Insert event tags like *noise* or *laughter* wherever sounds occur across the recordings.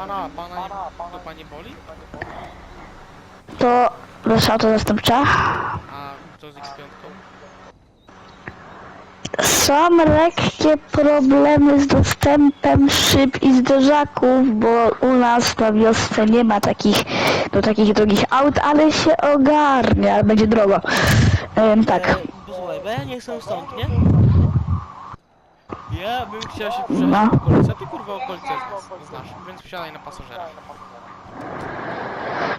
pana, pana, nie, to panie boli? To wasze auto zastępcze. A co z X5? Są lekkie problemy z dostępem szyb i zderzaków, bo u nas na wiosce nie ma takich, do takich drogich aut, ale się ogarnia, ale będzie drogo. Em, tak. E, posłuchaj, bo ja nie chcę stąd, nie? Ja bym chciał się przejść No. w okolice, ty kurwa okolice znasz, więc wsiadaj na pasażera.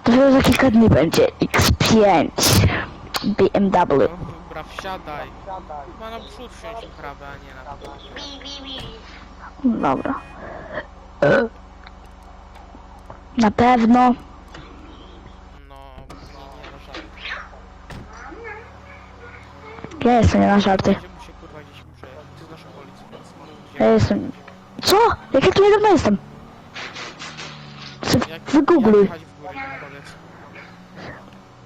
Dopiero za kilka dni będzie X5 BMW. No, dobra, wsiadaj. Chyba na przód wsiąść uprawę, a nie na to. Dobra. E. Na pewno. No, nie, nie, no żadne. Ja jestem nie na żarty się kurwa gdzieś przejechać, ty znasz okolicy, więc mów, Ja jestem... Co? Jak ja tu niedawno jestem? Co- Wygoogluj.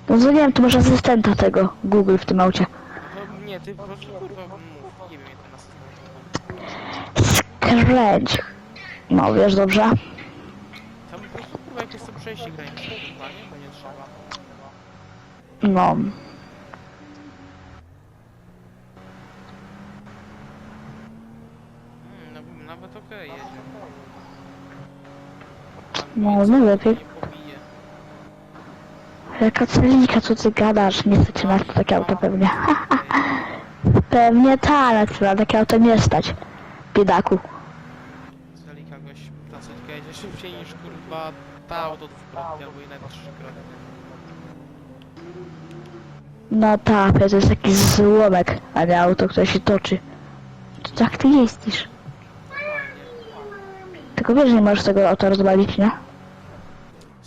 No to wiem, tu masz asystenta tego Google w tym aucie. No nie, ty po prostu kurwa mów, nie wiem jak to nas Skręć. No wiesz dobrze. Tam po prostu kurwa jak jest to przejście graniczne, kurwa, nie? Bo nie trzeba. No. Hmm, no, nawet okej jedzie. No, no lepiej. Jaka celika, co ty gadasz? Nie stać na takie auto pewnie. *laughs* pewnie tak, na takie auto nie stać. Biedaku. Goś jedzie szybciej niż kurwa ta auto dwukrotnie albo i nawet trzykrotnie. No tak, to jest taki złomek, a nie auto, które się toczy. To jak ty jeździsz? Tylko wiesz, że nie możesz tego auta rozwalić, nie?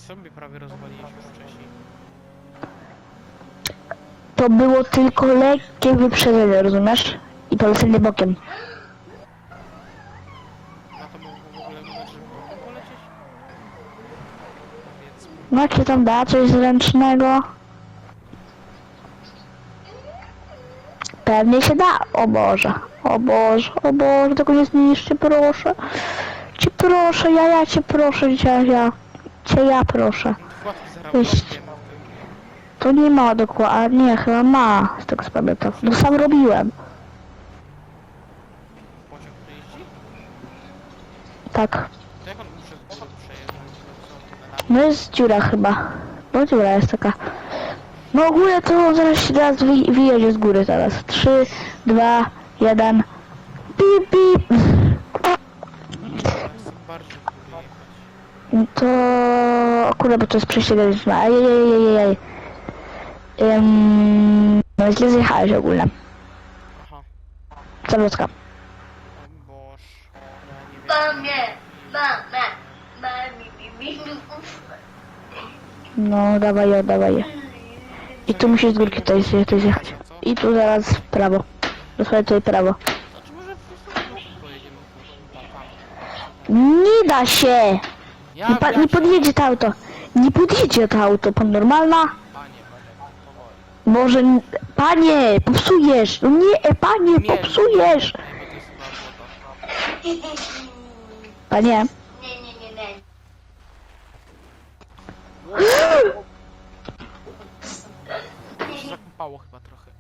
Sobie prawie rozwaliliśmy wcześniej. To było tylko lekkie wyprzedzenie, rozumiesz? I polecenie bokiem. Na to w ogóle polecieć? Powiedzmy. No jak się tam da coś zręcznego? Pewnie się da. O Boże, o Boże, o Boże, tego nie zniszczy, proszę. Cię proszę, ja, ja cię proszę, cię, ja. Cię ja proszę. Wkładki zaraz. To nie ma dokładnie, chyba ma, z tego co pamiętam. No sam robiłem. Tak. No jest dziura chyba. No dziura jest taka. No ogólnie to zaraz się teraz wy, wyjedzie z góry teraz. 3, 2, 1. Pip, bardziej To akurat, bo to jest przejście graniczne. Ajajajajajaj. Um, no źle zjechałeś ogólnie. Aha. Zawrotka. O Boż. Ja nie wiem. No dawaj je, dawaj je. I tu musisz z górki tutaj, tutaj zjechać. I tu zaraz w prawo. Dosłownie tutaj prawo. Znaczy może po prostu bokiem pojedziemy kurwa tam. Nie da się! Ja Nie, pa, nie podjedzie to auto. Nie podjedzie to auto, pan normalna? Panie, powoli. Boże, n- panie, popsujesz! No nie, e, panie, popsujesz! Bo to jest. Panie, Nie, nie, nie, nie. zakąpało chyba trochę.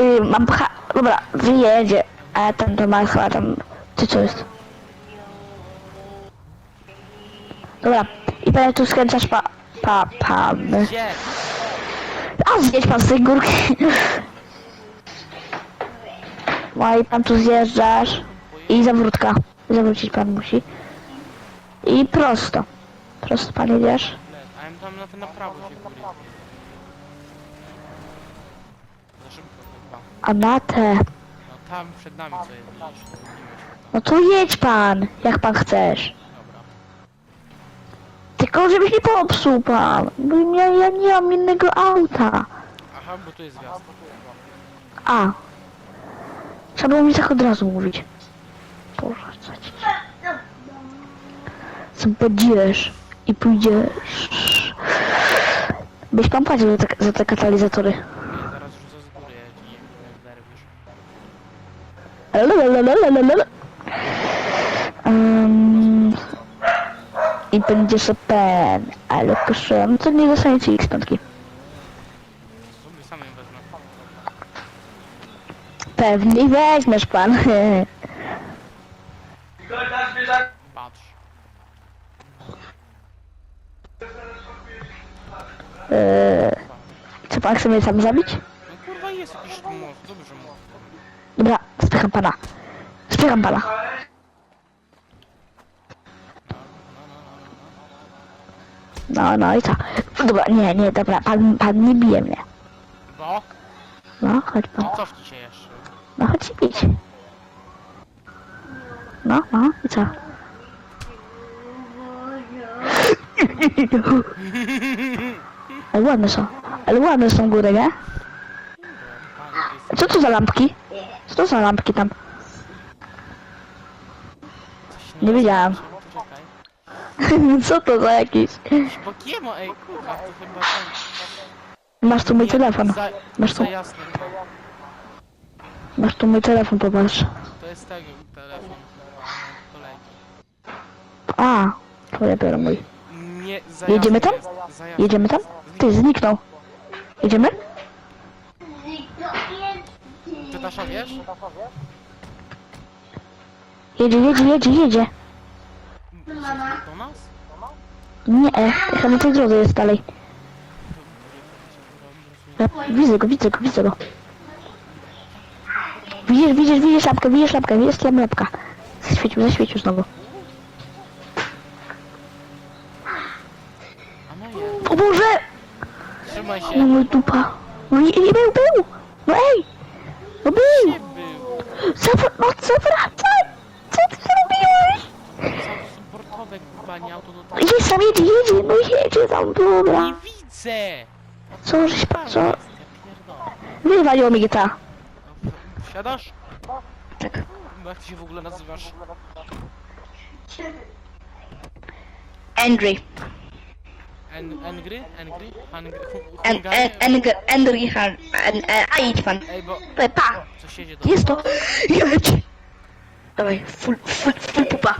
y, mam pcha... Dobra, wyjedzie. A tam to ma chyba tam... Ty co jest? Dobra, i panie tu skręcasz pa... Pa... pan. Gdzie? A zjedź pan z tej górki. No i pan tu zjeżdżasz. I zawrótka. Zawrócić pan musi. I prosto. Prosto pan jedziesz. A ja tam na to na prawo się góry. Za szybko chyba. A na te. No tam przed nami co jest widzisz. No to jedź pan, jak pan chcesz. Tylko żebyś nie popsuł pan. Bo ja, ja nie mam innego auta. Aha, bo tu jest gwiazda. A. Trzeba było mi tak od razu mówić. Boże, co ci... Zobaczysz i pójdziesz. Byś pan płacił za te, za te katalizatory. Zaraz rzucę z góry, ja ci nie derwisz. Lalalalalalala. Um, będzie Chopin, ale proszę, no to nie dostaniecie X5. Sobie sam ją wezmę. Pewnie weźmiesz pan. Patrz. Eee, co pan chce mnie sam zabić? No kurwa jest jakiś most, dobrze mu. Dobra, spycham pana. Spycham pana. No, no i co? Dobra, nie, nie, dobra, pan, pan nie bije mnie. No, No, chodź pan. cofnij się jeszcze. No, chodź się bić. No, no, i co? Ale ładne są. Ale ładne są góry, nie? Co to za lampki? Co to za lampki tam? Nie wiedziałam. *laughs* Co to za jakiś? Pokiemo, ej kurwa, to chyba. Masz tu mój Nie, telefon. Za, Masz tu, za masz tu mój telefon, popatrz. To jest tego telefon kolegi. A, to ja biorę mój. Nie, za Jedziemy tam? Jest, za Jedziemy tam? Ty, zniknął. Jedziemy? Ty Tasza wiesz? Jedzie, jedzie, jedzie, jedzie. Do nas? Nie, e, chyba na tej drodze jest dalej. Ja, widzę go, widzę go, widzę go. Widzisz, widzisz, widzisz lampkę, widzisz lampkę, jest tam lampka. Zaświecił, zaświecił znowu. A no. O Boże! Trzymaj No się. mój dupa. No nie, nie był, był! No ej! No był! Nie był. Zawr no zawracaj! Co ty zrobiłeś? Są nie auto do tego. Jest tam, jedzie, jedzie, no jedzie tam, dobra. Nie widzę! Co, żeś pan, co? Wywaliło mi GTA. Wsiadasz? Tak. Bo Jak ty się w ogóle nazywasz? Andrew. En, Engry? Engry? Hangry? En, en, en, Andrew Han. En, en, a idź pan. Ej, bo Pa! do... Jest to! Jedź! Dawaj, full, full, full pupa.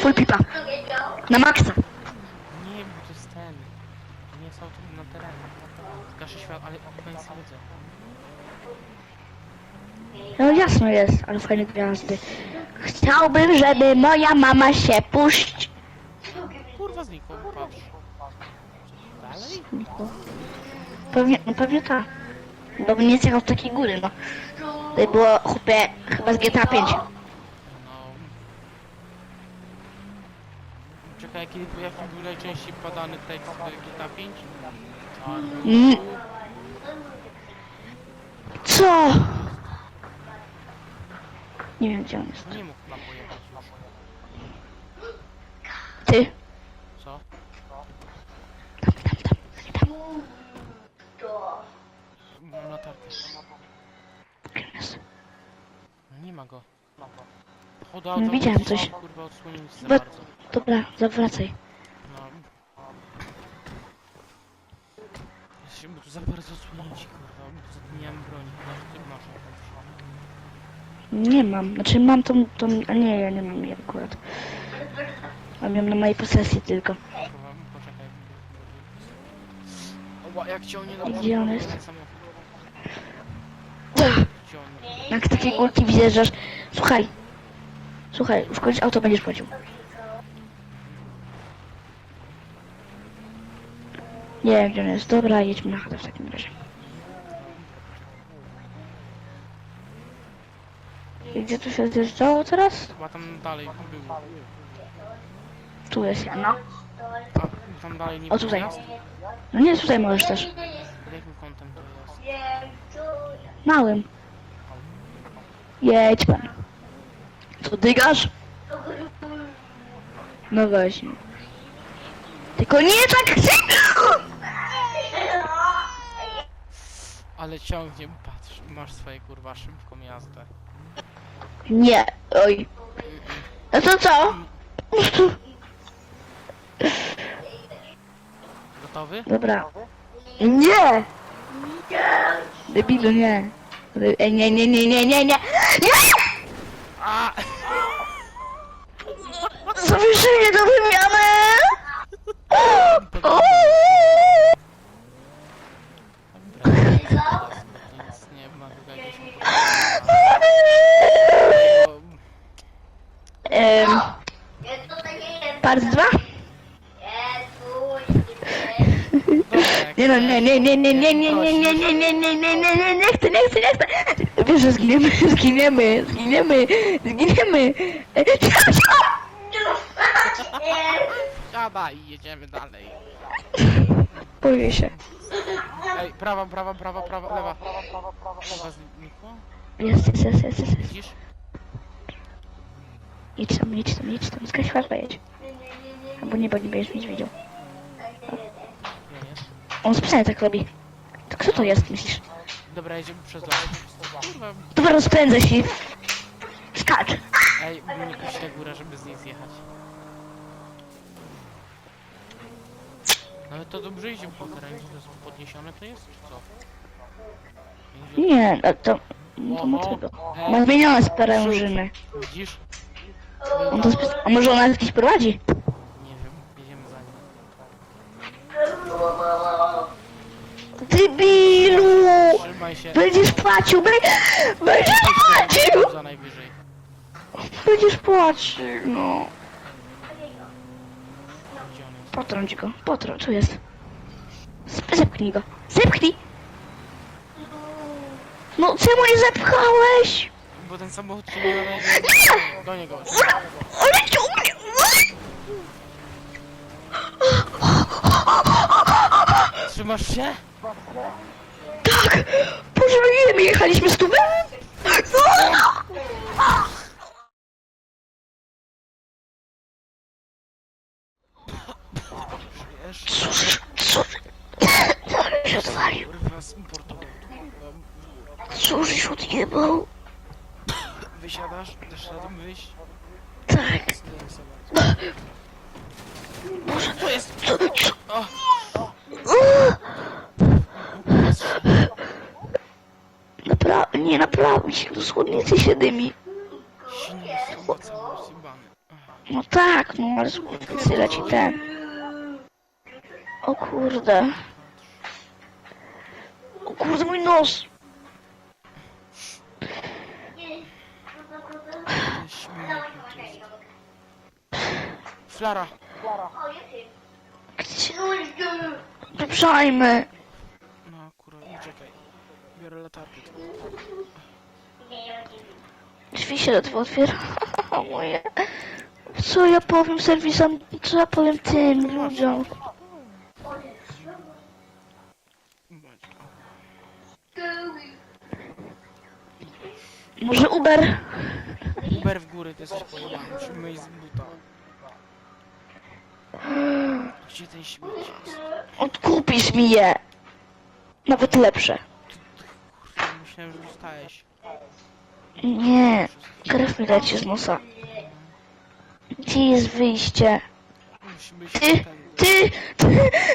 Full pipa. Na maksa. Nie, bo to jest ten. Nie jest auto na terenie. Gaszę świat, ale nic nie widzę. No jasno jest, ale fajne gwiazdy. Chciałbym, żeby moja mama się puść. Kurwa znikło, patrz. Dalej? Pewnie, no pewnie tak. Bo nie zjechał z takiej góry, no. To było chłopie, chyba z GTA 5. No. Czekaj, jaki, jaki był najczęściej podany tekst GTA 5? Mm. Co? Nie wiem gdzie on jest. Nie mógł nam pojechać już. Ty. Co? Tam, tam, tam. tam. Mam latarkę. Gdzie on jest? No nie ma go. No, widziałem coś. Kurwa odsłonięć za Bo- bardzo. Dobra, zawracaj. No. Tu za bardzo odsłonięci, kurwa. bo Nie mam broni, chyba że ty masz jakąś. Nie mam. Znaczy mam tą, tą... A nie, ja nie mam jej akurat. Mam ją na mojej posesji tylko. Kurwa, poczekaj. Oła, jak ciągnie na Gdzie on jest? samochód. Ciągnie. Jak z takiej górki widzę, że... Słuchaj. Słuchaj, w końcu auto będziesz płacił. Nie wiem gdzie on jest. Dobra, jedźmy na chatę w takim razie. I gdzie tu się zjeżdżało teraz? Chyba tam dalej był. Tu jest ja, no. A tam dalej nie O, tutaj. gwiazd? No nie, tutaj możesz też. Pod jakim kątem to jest? Małym. Jedź pan. Co dygasz? No właśnie. Tylko nie tak szybko! Ale ciągnie, patrz, masz swoje kurwa szybką jazdę. Nie, oj. No to co? Gotowy? Dobra. Nie! Debilu, nie. Ej, nie, nie, nie, nie, nie, nie! Nie! A! Zawieszenie do wymiany! O! Nic nie ma tutaj jakiegoś problemu. Ym, part 2? Dobra, jak Nie no, nie, nie, nie, nie, nie, nie, nie, nie, nie, nie, nie, nie, nie, nie, nie chcę, nie chcę, nie chcę! Wiesz, że *laughs* zginiemy, zginiemy, zginiemy, zginiemy. Siadaj i jedziemy dalej. Boję się. Ej, prawa, prawa, prawa, prawa, lewa. Lewa znikła? Jest, jest, jest, jest, jest. Widzisz? Idź tam, idź tam, idź tam, skać chyba jedź. Albo nie, bo nie będziesz mieć widział. Jest. On specjalnie tak robi. To kto to jest, myślisz? Dobra, jedziemy przez las. Kurwa. Dobra, rozpędzę się. Skacz. Ej, nie kuś na górę, żeby z niej zjechać. No ale to dobrze idzie po terenie, to jest podniesione to jest, czy co? Będzie- Nie, no to... To ma tego. Ma zmienione sprężyny. Widzisz? On to spe- A może ona jakiś prowadzi? Nie wiem, jedziemy za nim. Debilu! Trzymaj się. Będziesz płacił, be... będziesz płacił! Za najwyżej. Będziesz płacił, no. Gdzie on jest? Potrąć go, potrąć, tu jest. Zep- Zepchnij go, zepchnij! No czemu nie zepchałeś? Bo ten samochód się nie nadaje do- do niego. Ale ciągnie! Trzymasz się? Tak! No my jechaliśmy stówę? No! Żyjesz? Cóż, cóż... Ale się odwalił. Kurwa, zimportował. Cóż się odjebał? Wysiadasz? Dasz radę wyjść? Tak. się do słodnicy się dymi. No tak, no ale słodnicy leci ten. O kurde. O kurde, mój nos! Flara. Gdzie? Wyprzajmy! No kurwa, czekaj. Biorę latarkę. Drzwi się ledwo otwiera. *laughs* Moje. Co ja powiem serwisom, co ja powiem tym ludziom? Może Uber? Uber w góry, ty jesteś pojebany. Musimy iść z buta. Gdzie ten śmieć jest? Odkupisz mi je. Nawet lepsze. Myślałem, że dostałeś. Nie, krew mi leci z nosa. Gdzie jest wyjście? Ty, ty, ty,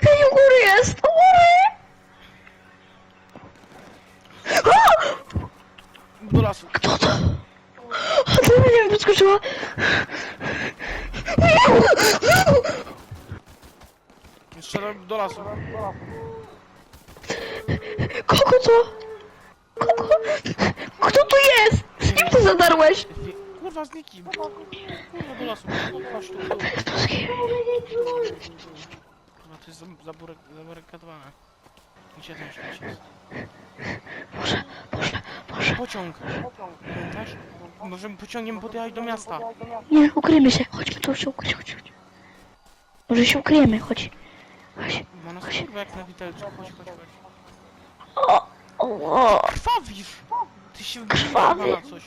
ty, u góry jest, u góry! Do lasu. Kto to? A to mnie nie wyskoczyła. Jeszcze raz do lasu. Kogo to? Kogo? Kto tu jest? Zadarłeś? Kurwa, z nikim. Kurwa, do lasu. Z kim? Kurwa, to jest zaburek- zabarykadowane. Gdzie ten śmieć jest? Boże, Boże, Boże. Pociąg. Pamiętasz? Możemy pociągiem podjechać do miasta. Nie, ukryjmy się. Chodźmy tu się ukryć, chodź, chodź. Może się ukryjemy, chodź. Chodź. Ma nas kurwa jak na widelcu. Chodź, chodź, chodź. O, o, o. Krwawisz! Ty się na coś.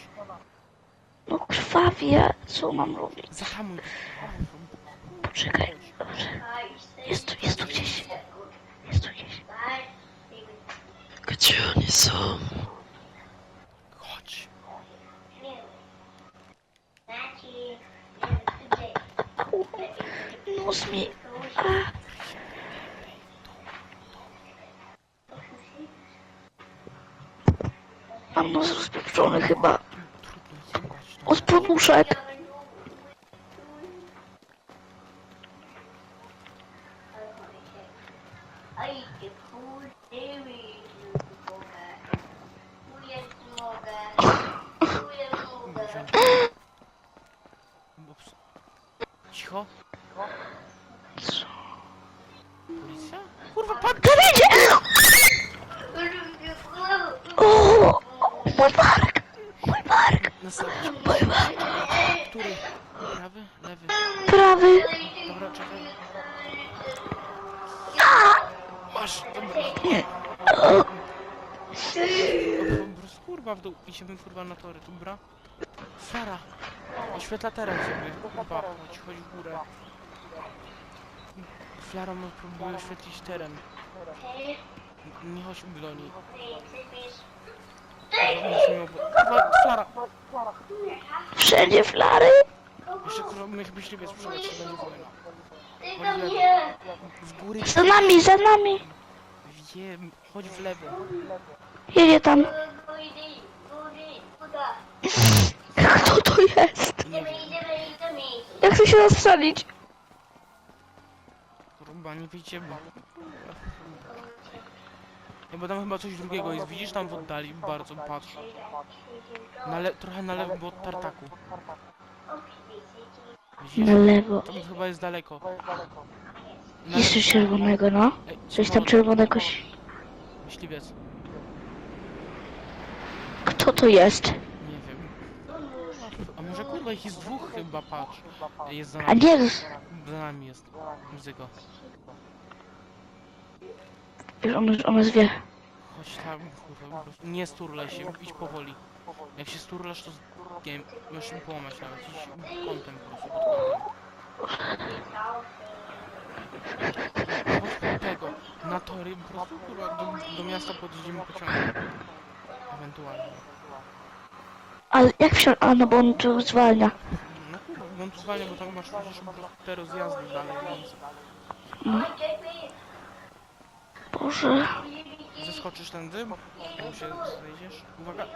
No krwawie, co mam robić? Zahamuj. Poczekaj, dobrze. Jest tu, jest tu gdzieś. Jest tu gdzieś. Gdzie oni są? Chodź. Nos mi. A. chyba. Od poduszek. Mój bark! Mój bark! Nastawić. Który? Prawy? Lewy? Prawy! Dobra, czekaj. Masz, dobra. Nie. O, prostu kurwa w dół. Idziemy kurwa na tory, dobra? Fara. Oświetla teren sobie. Kurwa, chodź, chodź w górę. Flarą próbuje oświetlić teren. Nie chodź broni. Musimy obo... Kurwa, Flara! Wszędzie flary! Jeszcze kurwa, my myśliwie sprzedać się będzie wojna. Tylko mnie. W góry Za nami, za nami! wiem, chodź w lewo. Jedzie tam. Kto to jest? Ja chcę się zastrzelić. kurwa, nie wiecie, bo... Nie, bo tam chyba coś drugiego jest, widzisz tam w oddali, bardzo patrz. Na le trochę na lewo, bo od tartaku. Widzisz? Na lewo. Tam chyba jest daleko. Na Jest coś czerwonego, no. Ej, Coś tam no, czerwonego się... Myśliwiec, Kto to jest? nie wiem. A może kurwa ich jest dwóch chyba, patrz. Jest za A nami, nie, za nami jest. Muzyko. Wiesz, on, on nas wie. Chodź tam, kurwa, po prostu nie sturlaj się, idź powoli. Jak się sturlasz, to, z- nie wiem, możesz połamać nawet, idź kątem po prostu, pod kątem. Chodź tego, na tory, po prostu, kurwa, do, do miasta podjedziemy pociągiem. Ewentualnie. Ale jak wsiąść? A no bo on tu zwalnia. No kurwa, tu zwalnia, bo tam masz przecież po prostu te rozjazdy dalej, więc Boże, zeskoczysz tędy, bo się zejdziesz. Uwaga,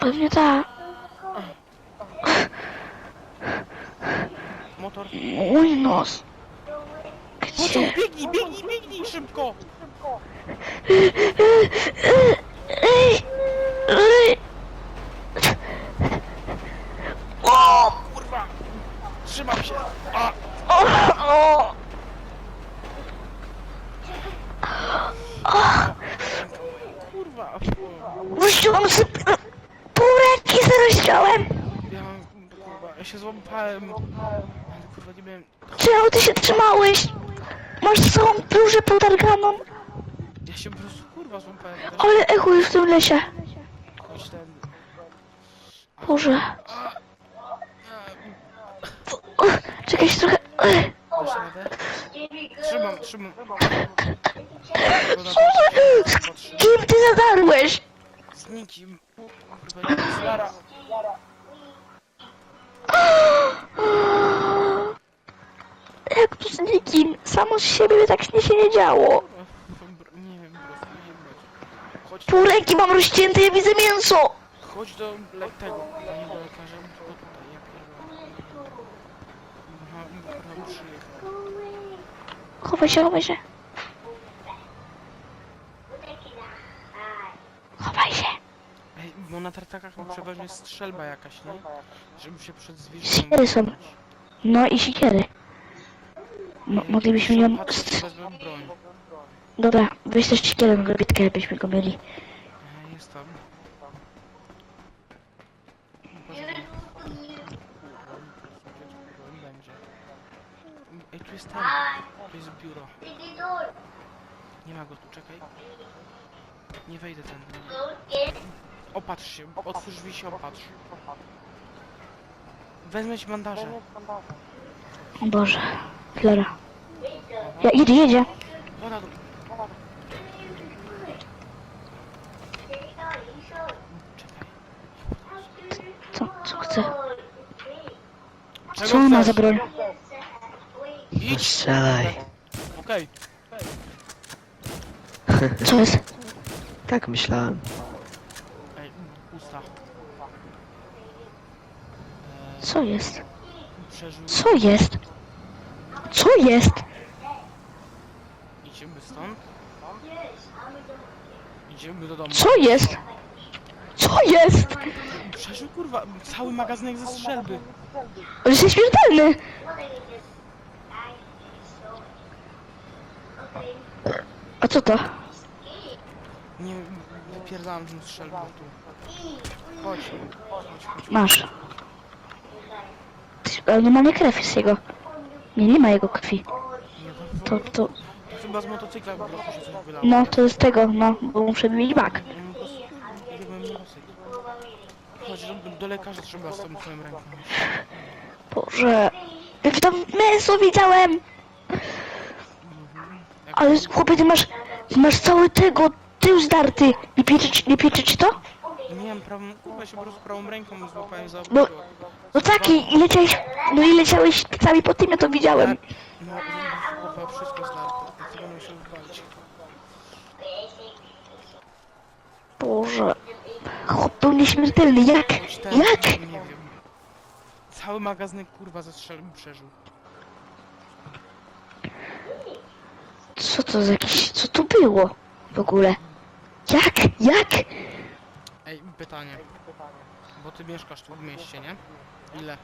pewnie tak. motor. Mój nos. Gdzie? biegnij, biegnij, biegnij, szybko! O! Kurwa! Trzymam się! A! O! O! Kurwa! Wyściąłem sobie pół ręki zarościałem. Ja mam... Kurwa, ja się złapałem. Ale kurwa, nie miałem... Czemu ty się trzymałeś? Masz całą burzę potarganą. Ja się po prostu kurwa złapałem. Też Ale echo jest w tym lesie. chodź ten... Boże. A! Czekaj się trochę. Ej, Dasz radę? Trzymam, trzymam. Za... Z kim ty zadarłeś? Z nikim. Kurwa, nie Slara. *gasps* Jak to z nikim? Samo z siebie tak nie się nie działo. Nie wiem, po prostu jebać. Chodź, Pół ręki mam rozcięte, ja widzę mięso. chodź do le tego. Nie do lekarza, tylko tutaj. Ja pierdolę. Aha, kurwa, przyjechał. Chowaj się, chowaj się. Chowaj się. Ej, bo na tartakach przeważnie strzelba jakaś, nie? Żeby się przed zwierzętami... Sikiery są. No i sikiery. Mo moglibyśmy ją... Wezmę broń. Dobra, weź też sikierę na grobitkę, jakbyśmy go mieli. E, Jest tam. Będzie. Ej, tu jest ten. Tu jest biuro. Nie ma go tu, czekaj. Nie wejdę tędy. Opatrz się, otwórz drzwi się, opatrz. Wezmę ci bandaże. O Boże. Flora. Ja, jedzie, jedzie. Woda. Co, co chce? Co ona za broń? Idź! Strzelaj. Okej. Co jest? Tak myślałem. Ej, usta. Eee, Co jest? Co jest? Co jest? Idziemy stąd. Idziemy do domu. Co jest? Co jest? Przeżył kurwa cały magazynek ze strzelby. On jest nieśmiertelny. A co to? Nie Napierdalam tym strzelbą tu. Chodź. Chodź, chodź. Masz. Ale nie ma nie krew z jego. Nie, nie ma jego krwi. To, to, chyba z motocykla po prostu się coś wylało. no to jest tego, no, bo muszę wymienić bak. Ja mam po prostu- ja mam motocykl. Chodź, do, do lekarza trzeba z tą twoją ręką. Boże. Jak tam mięso widziałem! Jak Ale chłopie, ty masz, ty masz cały tego, tył zdarty. Nie pieczy, nie pieczy ci to? Nie wiem, prawą, kurwa się po prostu prawą ręką złapałem za No-. No tak, i i leciałeś, no i leciałeś cały po tym, ja to widziałem. No, kurwa, wszystko zdarte. Dlatego będę musiał wywalić. Boże. Chłop był nieśmiertelny, jak? Jak? Nie wiem. Cały magazynek kurwa zastrzelił, przeżył. Co to za jakiś, co to było w ogóle? Jak? Jak? Pytanie. Bo ty mieszkasz tu w mieście, nie? Ile?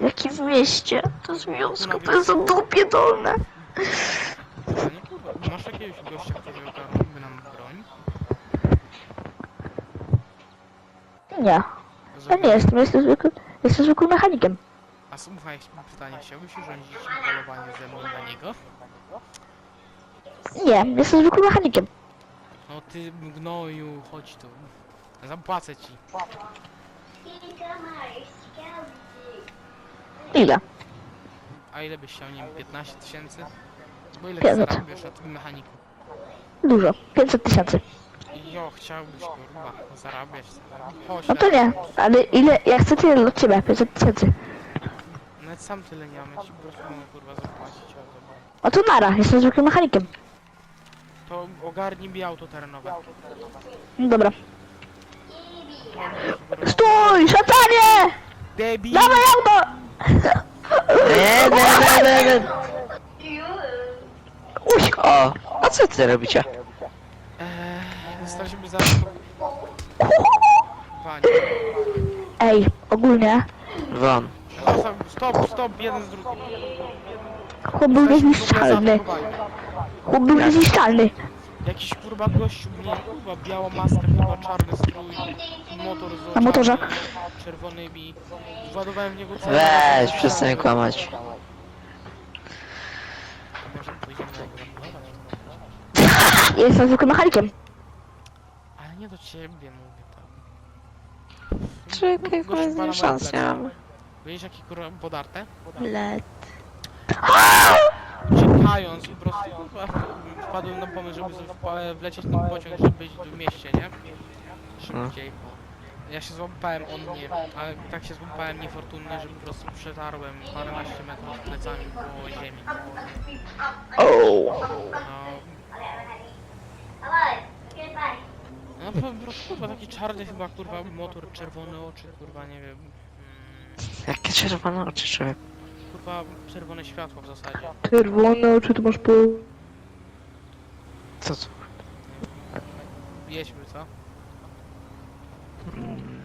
Jaki w mieście? To związku, to jest za dupie dolne. Pytanie, kurwa. Masz jakiegoś gościa, który ogarnąłby nam broń? Nie, ja nie jestem, jestem zwykłym, jestem zwykłym mechanikiem. A słuchaj, pytanie, chciałbyś urządzić polowanie ze mną na niego? Nie, jestem zwykłym mechanikiem. No ty gnoju, chodź tu. Zapłacę ci. Ile? A ile byś chciał, nie wiem, 15 tysięcy? Bo ile 500. ty zarabiasz na tym mechaniku? Dużo, 500 tysięcy. Jo, chciałbyś kurwa zarabiać. Chodź, No to nie, ale ile, ja chcę tyle od ciebie, 500 tysięcy. Nawet sam tyle nie mam, ja ci po prostu mogę kurwa zapłacić. a dobra. No to nara, jestem zwykłym mechanikiem. To ogarnij mi auto terenowe. No dobra. Stój, szatanie! Debil! Dawaj auto! Nie, nie, nie, nie, nie. Uś, O, a co ty robicie? Eee, stracimy zaraz... Panie. Ej, ogólnie. Zostaw, stop, stop, jeden z drugim. chłop był niezniszczalny. Chłop był niezniszczalny. Jakiś kurwa gościu mnie, kurwa, biała maska, chyba czarny strój, motor z Na motorze. oczami czerwonymi. Władowałem w niego cały Weź, przestań kłamać. Może pójdziemy na? Jestem zwykłym mechanikiem. Ale nie do ciebie mówię tak. Czekaj, Gościu pana ma szans nie mam. Widzisz jakie kurwa podarte? Let. Uciekając po prostu kurwa, wpadłem na pomysł, żeby sobie wpa- wlecieć na pociąg, żeby być w mieście, nie? Szybciej. Ja się złapałem, on nie, ale tak się złapałem niefortunnie, że po prostu przetarłem paręnaście metrów plecami po ziemi. O. No, no po prostu kurwa taki czarny chyba kurwa motor, czerwone oczy, kurwa nie wiem. Mm, Jakie czerwone oczy, człowiek. kurwa czerwone światło w zasadzie. Czerwone oczy to masz po... Co tu? Jedźmy, co? Mm,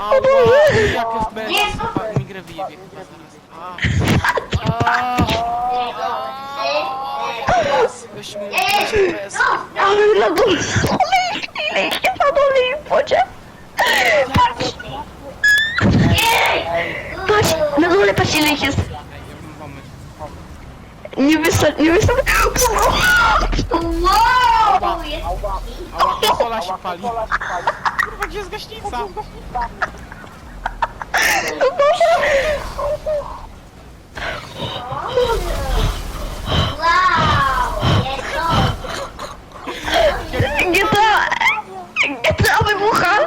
O jak jest bez... Chyba mi grę wyjebie chyba zaraz. A. A. Weźmy, weźmy bez. Ale na dole, ile ich na dole i w wodzie. Patrz. Patrz, na dole patrz ile ich jest. Nie wystarczy, nie wystarczy. Wow! Ała, ała, konsola się pali. Kurwa, gdzie jest gaśnica? GTA! GTA wybucha!